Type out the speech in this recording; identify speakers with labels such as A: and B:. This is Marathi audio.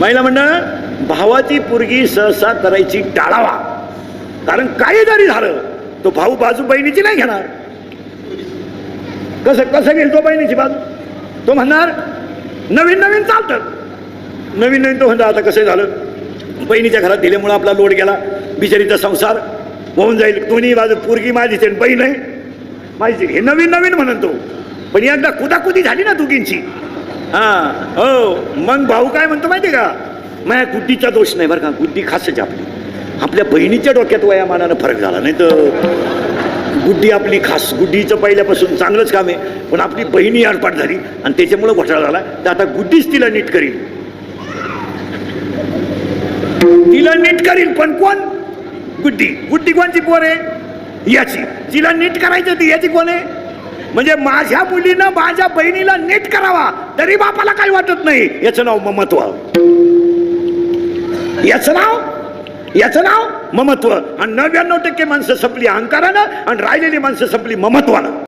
A: महिला म्हणणं भावाची पोरगी सहसा करायची टाळावा. कारण काही जरी झालं तो भाऊ बाजू बहिणीची नाही घेणार. कसं कसं घेईल तो बहिणीची बाजू? तो म्हणणार नवीन नवीन चालतं. नवीन नवीन तो म्हणणार आता कसं झालं? बहिणीच्या घरात दिल्यामुळं आपला लोड गेला बिचारीचा संसार होऊन जाईल. दोन्ही बाजू पोरगी माझीच आहे बहीण आहे. माझी हे नवीन नवीन म्हणतो तो. पण एकदा कुदाकुदी झाली ना दोघींची हा. हो. मग भाऊ काय म्हणतो माहिती का? माझ्या गुड्डीचा दोष नाही बरं का. गुड्डी खासच आपली. आपल्या बहिणीच्या डोक्यात वयामानानं फरक झाला नाही तर. गुड्डी आपली खास. गुड्डीचं पहिल्यापासून चांगलंच काम आहे. पण आपली बहिणी अडपाट झाली आणि त्याच्यामुळं घोटाळा झाला. तर आता गुड्डीच तिला नीट करील तिला नीट करील पण कोण? गुड्डी. गुड्डी कोणची पोर आहे? याची. तिला नीट करायची होती. याची कोण आहे? म्हणजे माझ्या मुलीनं माझ्या बहिणीला नीट करावा. तरी बापाला काही वाटत नाही. याचं नाव ममत्व. याचं नाव? याचं नाव ममत्व. आणि नव्याण्णव टक्के माणसं संपली अहंकारानं आणि राहिलेली माणसं संपली ममत्वानं.